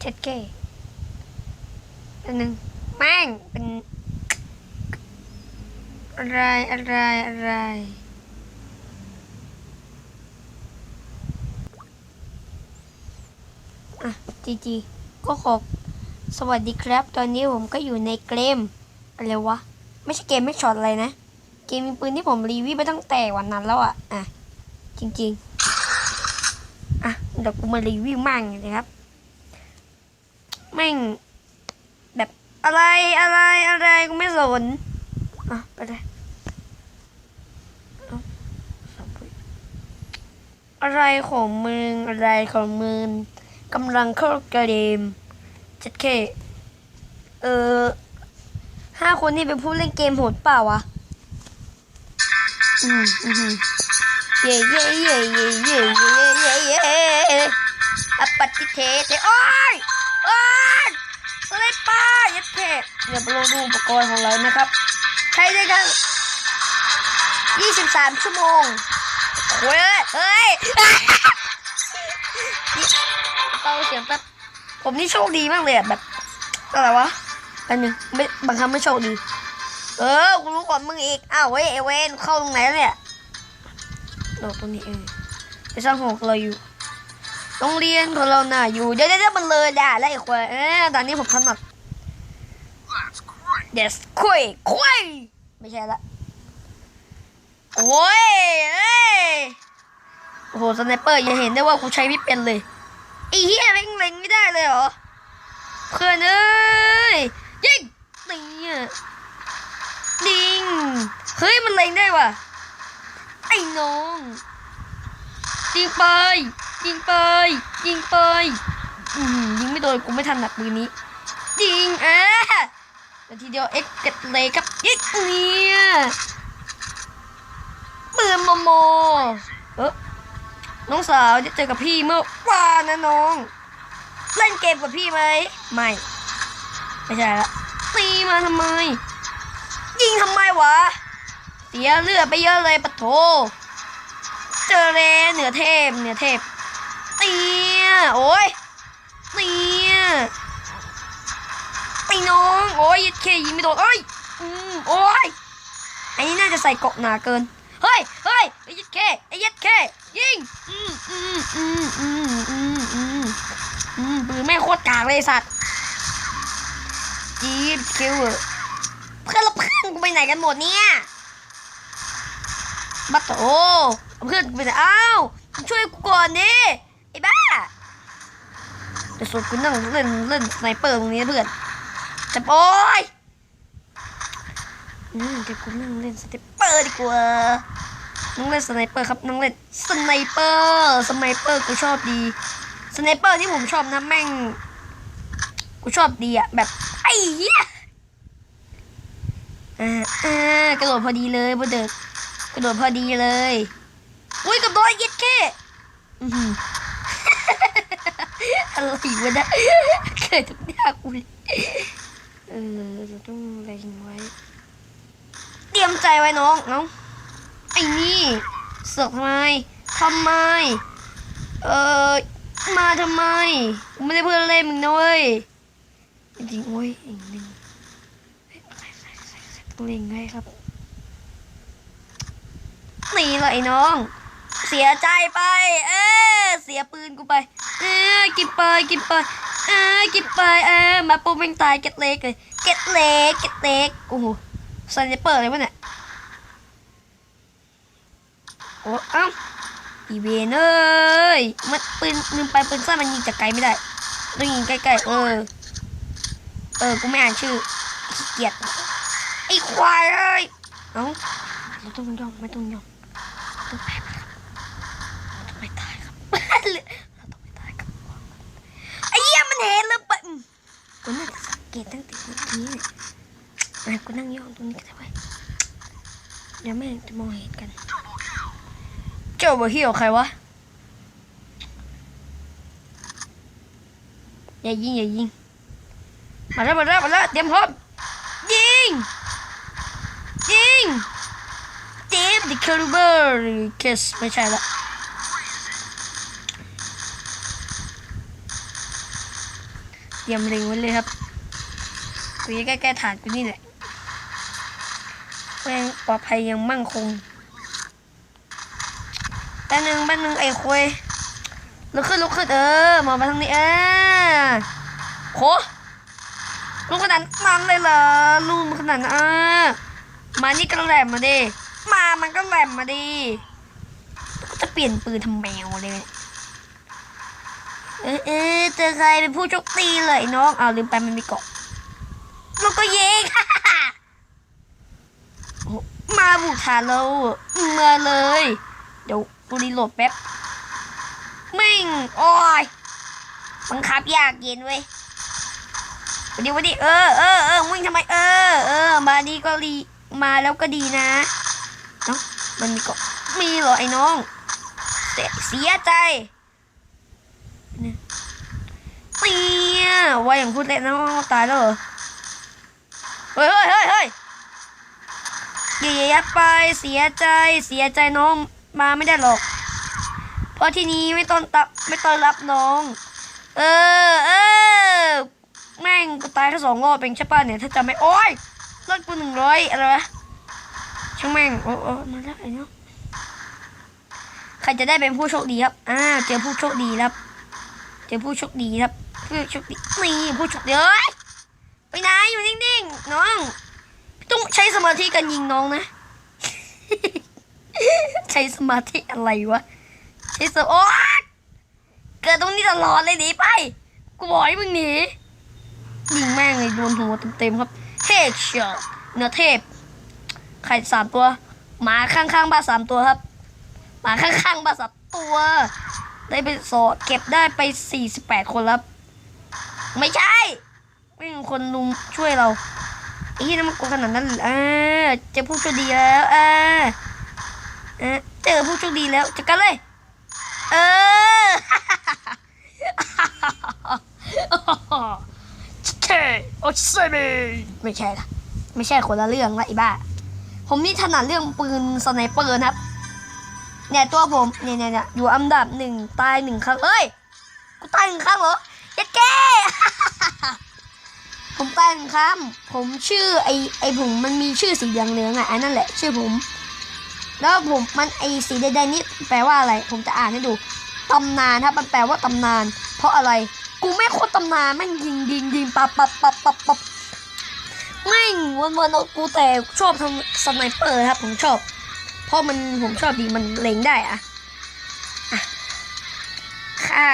เจ็ดเกอันหนึ่งแม่งเป็น อะไรอะไรอะไรอะจีจีก็ขอสวัสดีครับ ตอนนี้ผมก็อยู่ในเกมอะไรวะ ไม่ใช่เกมไม่ช็อตอะไรนะ เกมมีปืนที่ผมรีวิวไปตั้งแต่วันนั้นแล้วอะ อะ จริง ๆ อะ เดี๋ยวกูมารีวิวมั่งเลยครับ แม่ง แบบอะไรอะไรอะไรกูไม่สนอะไปเลยอะไรของมึงอะไรของมึงกำลังเข้าเกมจ็ดเคเออห้าคนนี่เป็นผู้เล่นเกมโหดเปล่าวะอืมอืมเย่เย่เย่เย่เย่เย่เย่เย่อปฏิเทเทโอ้ย เทเดี๋ยวไปลองดูอุปกรณ์ของเรานะครับ ใช้ได้กัน23 ชั่วโมงเฮ้ยเฮ้ยเบาเสียงแป๊บผมนี่โชคดีมากเลยอะแบบอะไรวะอันนึงไม่บางครั้งไม่โชคดี เออกูรู้ก่อนมึงอีกอ้าวเว้ยเอเวนเข้าตรงไหนเนี่ยโดดตรงนี้เองไปสร้างหอกเราอยู่โรงเรียนของเราน่ะอยู่เดี๋ยวเดี๋ยวเดี๋ยวมันเลยด่าแล้วไอ้ควายเออตอนนี้ผมถนัด yes คุยคุยไม่ใช่ละโอ้ยเอ้ยโอ้โหสไนเปอร์อย่าเห็นได้ว่ากูใช้ไม่เป็นเลยไอ้เหี้ยแม่งเล็งไม่ได้เลยเหรอเพื่อนเอ้ยยิงนี่อะดิงเฮ้ยมันเล็งได้ว่ะไอ้น้องยิงไปยิงไปยิงไปยิงไม่โดนกูไม่ทันหนักปืนนี้ยิงอะ แต่ทีเดียวเอ็กเก็ตเลยครับยิงเนี่ยปืนโมโม เออน้องสาวจะเจอกับพี่เมื่อวานนะน้อง เล่นเกมกับพี่ไหมไม่ ไม่ใช่ละตีมาทำไม ยิงทำไมวะ เสียเลือดไปเยอะเลยปะโถ เจอเลเหนือเทพเหนือเทพเตียโอ้ยเตีย น้องโอ้ยยัดเคยิงไม่โดนเอ้ยอืมโอ้ยไอ้นี่น่าจะใส่เกาะหนาเกินเฮ้ยเฮ้ยไอ้ยัดเคไอ้ยัดเคยิงอืมอืมอืมอืมอืมอืมอืมปืนแม่โคตรกากเลยสัตว์จีบคิวเพื่อนเราเพื่อนกูไปไหนกันหมดเนี่ยบัตโตเพื่อนกูไปไหนอ้าวช่วยกูก่อนดิไอ้บ้าเดี๋ยวสุดกูนั่งเล่นเล่นสไนเปอร์ตรงนี้เพื่อน จะโอ้ยอืมเดี๋ยวกูนั่งเล่นสไนเปอร์ดีกว่านั่งเล่นสไนเปอร์ครับนั่งเล่นสไนเปอร์สไนเปอร์กูชอบดีสไนเปอร์ที่ผมชอบนะแม่ง กูชอบดีอะแบบไอ้เหี้ยอ่าอ่ากระโดดพอดีเลยบนเด็กกระโดดพอดีเลยอุ้ยกระโดดย็ดแค่อือหืออะไรวะเนี่ยเกิดทุกอย่างกูเลย เออเราต้องอะไรไว้ เตรียมใจไว้น้องน้องไอ้นี่เสือกทำไมทำไม เออมาทำไมกูไม่ได้เพื่อนเล่นมึงนะเว้ยจริงๆโอ้ยอีกหนึ่งเฮ้ยใส่ใส่ใส่ใส่ต้องเล่งให้ครับนี่เลยไอ้น้อง เสียใจไป เออเสียปืนกูไป เออกินไปกินไปเออกินไปเออมาปุ๊บแม่งตายเก็ตเล็กเลยเก็ตเล็กเก็ตเล็กโอ้โหสไนเปอร์อะไรวะเนี่ยโอ้เอ้าอีเวนเอ้ยมันปืนลืมไปปืนสั้นมันยิงจากไกลไม่ได้ต้องยิงใกล้ๆเออ เออกูไม่อ่านชื่อขี้เกียจไอ้ควายเอ้ยเอ้าเราต้องยอมไม่ต้องยอมต้องแพ้ครับเราต้องไม่ตายครับ เราต้องไม่ตายครับไอ้ เหี้ยมันเห็นเลยปะอืมกูน่าจะสังเกตตั้งแต่เมื่อกี้เนี่ยอะกูนั่งย่องตรงนี้ก็ได้ไว้ยเดี๋ยวแม่งจะมองเห็นกัน เจ้าบ่เหี่ยวใครวะ อย่ายิงอย่ายิง มาแล้วมาแล้วมาแล้วเตรียมพร้อม ยิง ยิงเจมดิคาร์เบอร์เคสไม่ใช่ละ รียมเล็งไว้เลยครับกูจะใกล้ๆฐานกูนี่แหละแม่งปลอดภัยยังมั่งคงแป๊บนึงแป๊บนึงไอ้คุยลุกขึ้นลุกขึ้นเออมองไปทางนี้เออโหลูกขนาดนั้นเลยเหรอลูกขนาดนั้นเออมานี่ก็แหลมมาดิมามันก็แหลมมาดิจะเปลี่ยนปืนทำแมวเลย เออเออเจอใครเป็นผู้โชคดีเลยน้องเอาลืมไปมันมีเกาะมันก็ยิงมาบุกฐานเรามาเลย เดี๋ยวกูรีโหลดแป๊บแม่งโอ้ยบังคับยากเย็นเว้ยวันดีวันดีเออเออเออวิ่งทำไมเออเออมาดีก็ดีมาแล้วก็ดีนะเนาะมันมีเกาะมีเหรอไอ้น้องเสียเสียใจ เปียว่าอย่างพูดเล่นนะตายแล้วเหรอเฮ้ยเฮ้ยเฮ้ยเฮ้ยอย่าอย่ายัดไปเสียใจเสียใจน้องมาไม่ได้หรอก เพราะที่นี้ไม่ต้อนตับไม่ต้อนรับน้อง เออเออแม่งกูตายแค่สองรอบเป็นใช่ป่ะเนี่ยถ้าจำไม่โอ้ยเลิกกูหนึ่งร้อยอะไรวะช่างแม่งโอ้โอ้มาแล้วไอ้เนาะใครจะได้เป็นผู้โชคดีครับอ่าเจอผู้โชคดีครับ เจอผู้โชคดีครับ ผู้โชคดีนี่ผู้ชคดีเอ้ยไปไหนอยู่นิ่งๆน้อง ต้องใช้สมาธิกันยิงน้องนะ ใช้สมาธิอะไรวะใช้สโอ๊ยเกิดตรงนี้ตลอดเลยหนีไปกูบอกให้มึงหนียิงแม่งเลยโดนหัวเต็มๆครับเฮดช็อตเนื้อเทพไข่สามตัวหมาข้างๆบ้านสามตัวครับหมาข้างๆบ้านสามตัว ได้ไปสอเก็บได้ไป48คนแล้ว ไม่ใช่ ไม่มีคนลุมช่วยเราไอ้ที่นั่นมันกลัวขนาดนั้นเลยอ่าเจอผู้โชคดีแล้วอ่าอ่าเจอผู้โชคดีแล้วจัดกันเลย เออแค่โอ้ใช่ไหมไม่ใช่ละไม่ใช่คนละเรื่องละไอ้บ้า ผมนี่ถนัดเรื่องปืนสไนเปอร์นะครับเนี่ยตัวผมเนี่ยเนี่ยเนี่ยอยู่อันดับหนึ่งตายหนึ่งครั้งเอ้ยกูตายหนึ่งครั้งเหรอยัดแก้ ผมตายหนึ่งครั้งผมชื่อไอไอผมมันมีชื่อสีเหลืองเหลืองอะอันนั่นแหละ ชื่อผม แล้วผมมันไอสีแดงๆนี่แปลว่าอะไร ผมจะอ่านให้ดูตำนานครับมันแปลว่าตำนาน เพราะอะไร กูไม่โคตรตำนานแม่งยิงยิงยิงปับปับปับปับปับแม่งวันวันกูแต่ชอบทำสไนเปอร์ครับ ผมชอบ เพราะมันผมชอบดีมันเล็งได้อะอะค่ะ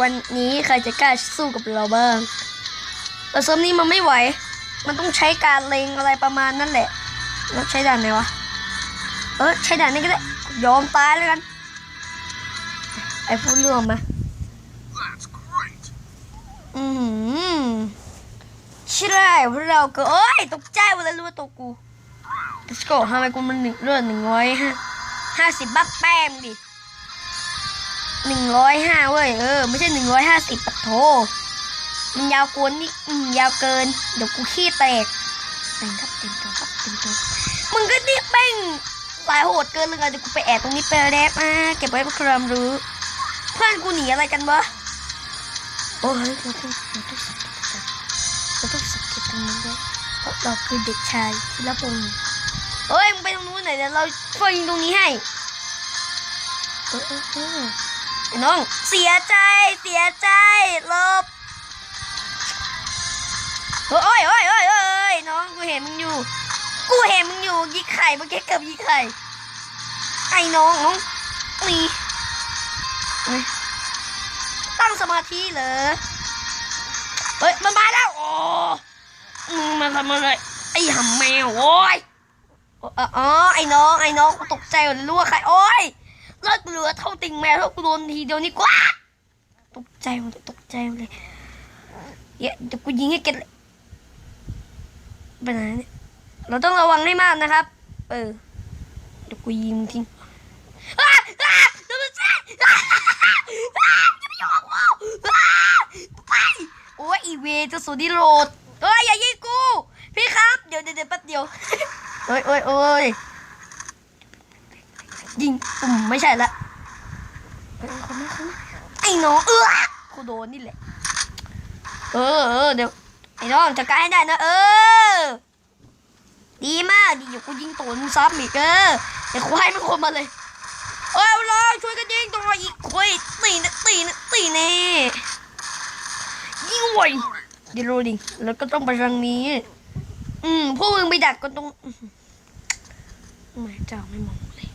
วันนี้ใครจะกล้าสู้กับเราบ้าง แต่เซิร์ฟนี้มันไม่ไหว มันต้องใช้การเล็งอะไรประมาณนั่นแหละแล้วใช้ด่านไหนวะ เออใช้ด่านนี้ก็ได้ ยอมตายเลยกัน ไอ้พูดเรื่องมาอืมใช่พราะเราก็เอ้ยตกใจหมดเลยรู้ว่าตัวกู let's go ทำไมกูมันหนึ่งเลือดหนึ่งร้อยห้าห้าสิบบักแป้มดิหนึ่งร้อยห้าเว้ย เออ ไม่ใช่หนึ่งร้อยห้าสิบปะโถ มันยาวกวนนี่อืมยาวเกิน เดี๋ยวกูขี้แตกเต็มครับเต็มตัวครับเต็มตัวมึงก็นี่แป้งสายโหดเกินเลยไงเดี๋ยวกูไปแอบตรงนี้ไปแรปอะเก็บไว้เป็นความรู้ เพื่อนกูหนีอะไรกันวะโอ้ยเราต้องเราต้องสังเกตเราต้องสังเกตตรงนี้ด้วยเพราะเราคือเด็กชายธีรพงศ์เฮ้ยมึงไปตรงนู้นหน่อยเดี๋ยวเราช่วยยิงตรงนี้ให้เออเออเออไอ้น้องเสียใจเสียใจลบ เฮ้ยเฮ้ยเฮ้ยเฮ้ยน้องกูเห็นมึงอยู่ กูเห็นมึงอยู่ยิงไข่เมื่อกี้เกือบยิงไข่ ไอ้น้องน้องนี่ตั้งสมาธิเหรอ เฮ้ยมันมาแล้วโอ้มึงมาทำอะไรไอ้หำแมวโอ้ยอ๋อไอ้น้องไอ้น้องกูตกใจเลยรู้ว่าใครโอ้ยเลิกเหลือเท่าติ่งแมวแล้วกูโดนทีเดียวนี่กว่า ตกใจหมดเลยตกใจเลยเดี๋ยวเดี๋ยวกูยิงให้เก็ตเลย ไปไหนเนี่ยเราต้องระวังให้มากนะครับ เออเดี๋ยวกูยิงมึงทิ้งอ้าอ้าเดี๋ยวมันใช่อ้าอ้าจะไม่ยอมกูอ้าไปโอ้ยอีเวจะสุดที่โหลดเอ้ยอย่ายิงกู พี่ครับ เดี๋ยวเดี๋ยวเดี๋ยวแป๊บเดียวเอ้ยเอ้ยเอ้ยยิงปุ่มไม่ใช่ละเอ้ยคนนั้นคนนั้นไอ้น้องเออกูโดนนี่แหละ เออเออเดี๋ยว ไอ้น้องจัดการให้ได้นะเออ ดีมากดีอยู่กูยิงตัวมึงซ้ำอีกเออไอ้ควายมันคนมาเลยเอ้ยเอาช่วยกันยิงตัวอีกควายตีนะตีนะตีแน่ยิงไวเดี๋ยวโรดิแล้วก็ต้องไปทางนี้ อืมพวกมึงไปดักกันตรงอื้อหือแม่เจ้าไม่มองเลย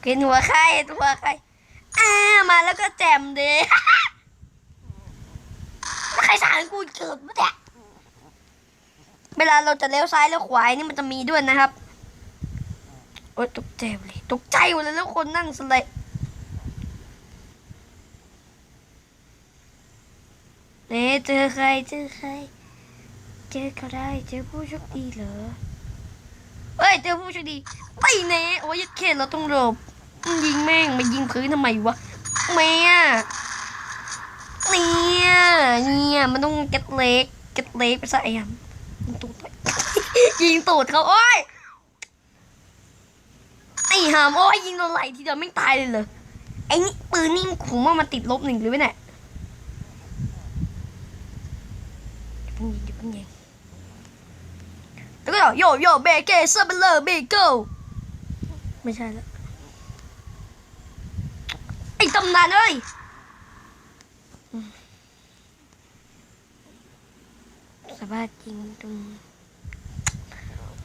เกินหัวไข่ตัวไข่ อ่ามาแล้วก็แจมเด้ใครสารกูเกิดมาเนี่ยเวลาเราจะเลี้ยวซ้ายเลี้ยวขวานี่มันจะมีด้วยนะครับ โอ๊ยตกใจเลยตกใจหมดเลยแล้วคนนั่งสไลด์เน่เจอใครเจอใคร เจอเขาได้เจอผู้โชคดีเหรอเอ้ยเจอผู้โชคดีไปเน่โอ้ยยัดเขตเราต้องหลบ ยิงแม่งมายิงพื้นทำไมวะแม่เนี่ยเนี่ยมันต้องเก็ตเล็กเก็ตเล็กไปซะไอ้ยำตูดไปยิงตูดเขาโอ้ยไอ้หามโอ้ยยิงโดนไหลทีเดียวไม่ตายเลยเหรอไอ้นี่ปืนนี่มขุมว่ามันติดลบหนึ่งหรือไม่เนี่ยเพิ่งยิงอย่าเพิ่งยิงแล้วก็โยโย่เบเก้เซอร์เบลเลอร์เบเกิลไม่ใช่แล้ว ไอ้ตำนานเอ้ยอืมสามารถยิงตรง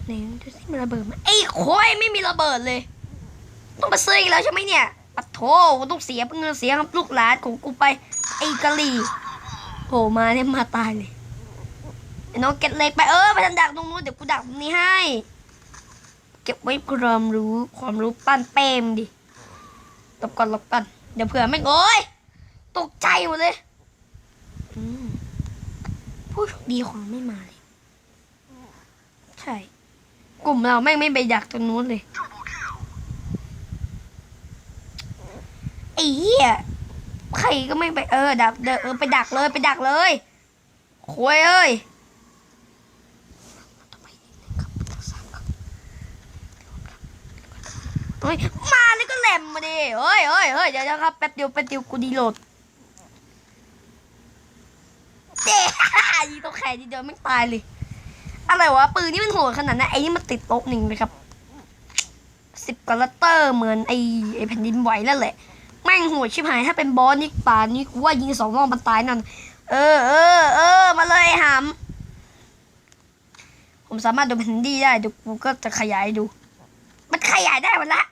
ไหนดูสิมีระเบิดไหมไอ้โคยไม่มีระเบิดเลย ต้องมาซื้ออีกแล้วใช่ไหมเนี่ยปัดโถต้องเสียเงินเสียลูกหลานของกูไป ไอ้กะหรี่โผล่มาเนี่ยมาตายเลยไอ้น้องเก็ตเล็กไปเออไปทันดักตรงนู้นเดี๋ยวกูดักตรงนี้ให้ เก็บไว้ความรู้ความรู้ปั้นเป้มดิหลบก่อนหลบก่อน เดี๋ยวเผื่อไม่งโอ้ยตกใจหมดเลยผู้โชคดีของไม่มาเลย ใช่ กลุ่มเราแม่งไม่ไปดักตรงนู้นเลยไอ้เหี้ยใครก็ไม่ไปเออดักเดนเออไปดักเลยไปดักเลยคุยเอ้ย เฮ้ยมาแล้วก็แหลมมาดิเฮ้ยเฮ้ยเฮ้ยเดี๋ยวครับแป๊บเดียวแป๊บเดียวกูดีโหลดเจ๊ยิงตัวแขนทีเดียวไม่ตายเลย อะไรวะปืนนี่มันโหดขนาดนั้นไอ้นี่มันติดลบหนึ่งเลยครับสิบกรัตเตอร์เหมือนไอ้ไอ้แผ่นดินไหวนั่นแหละแม่งโหดชิบหายถ้าเป็นบอสนี่ป่านนี่กูว่ายิงสองรอบมันตายนั่นเออเออเออมาเลยหำผมสามารถดูแผนที่ได้เดี๋ยวกูก็จะขยายดู มันขยายได้หมดละ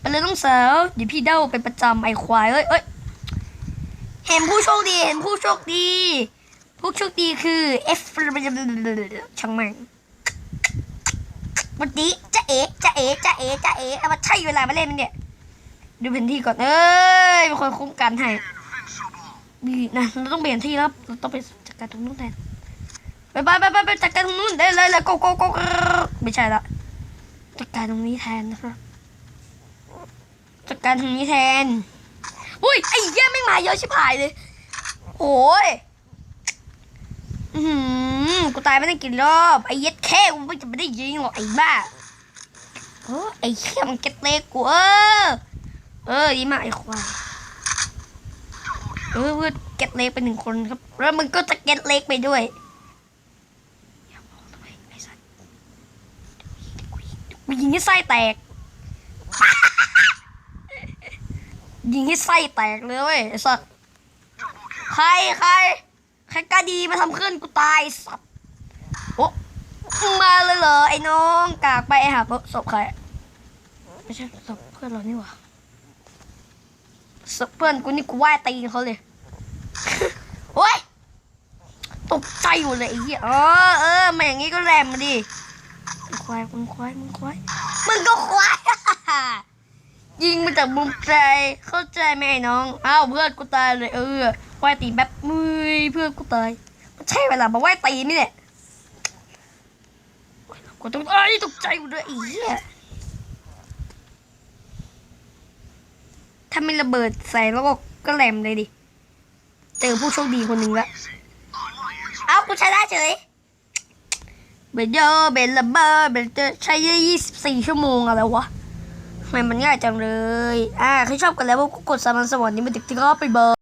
ไปเลยน้องสาวเดี๋ยวพี่เด้าเป็นประจำไอควายเอ้ยเอ้ยเห็นผู้โชคดีเห็นผู้โชคดี ผู้โชคดีคือ F ช่างม่งวันนี้จะเอ๋จะเอ๋จะเอ๋จะเอ๋เอามาใช่เวลามาเล่นมันเนี่ย ดูแผนที่ก่อนเอ้ยเป็นคนคุ้มกันให้มีนะเราต้องเปลี่ยนที่แล้วเราต้องไปจัดการตรงนู้นแทนไปไปไปไปไปจัดการตรงนู้นได้เลยเลยโกโกโกไม่ใช่ละจัดการตรงนี้แทนนะครับ จัดการตรงนี้แทน อุ้ยไอ้เหี้ยไม่มาเยอะชิบหายเลย โอ้ยอือหือกูตายไม่ได้กี่รอบ ไอ้เย็ดแค่กูไม่จะไม่ได้ยิงหรอกไอ้บ้าเออไอ้เขี้ยมันเก็ตเล็กกูเออ เออดีมากไอ้ควายเออเพื่อนเก็ตเล็กไปหนึ่งคนครับ แล้วมึงก็จะเก็ตเล็กไปด้วยอย่าบอกทำไมไอ้สัตว์กูยิงให้ไส้แตก ยิงให้ไส้แตกเลยเว้ยไอ้สัตว์ใครใครใครกล้าดีมาทำเคลื่อนกูตายสัตว์โอ้มาเลยเหรอไอ้น้องกากไปไอ้หาเออศพใครไม่ใช่ศพเพื่อนเรานี่หว่าศพเพื่อนกูนี่กูว่าตีเขาเลยโอ้ยตกใจหมดเลยไอ้เหี้ยเออเออมาอย่างงี้ก็แรมมาดิมึงควายมึงควายมึงควายมึงก็ควาย ยิงมาจากมุมใจเข้าใจไหมไอ้น้องอ้าวเพื่อนกูตายเลยเออว่ายตีแบบมือเพื่อนกูตายมันใช่เวลามาว่ายตีนี่เนี่ยกูต้องเอ้ยตกใจหมดเลยไอ้เหี้ยถ้าไม่ระเบิดใส่แล้วก็ก็แหลมเลยดิ เจอผู้โชคดีคนหนึ่งละเอ้ากูชนะเฉยเบลเยอเบลระเบิดเบลจะใช้ยี่สิบสี่ชั่วโมงอะไรวะ ทำไมมันง่ายจังเลย อ่าใครชอบกันแล้วก็กดสามัญสวรรค์นี้มาติดที่รอบไปเบอร์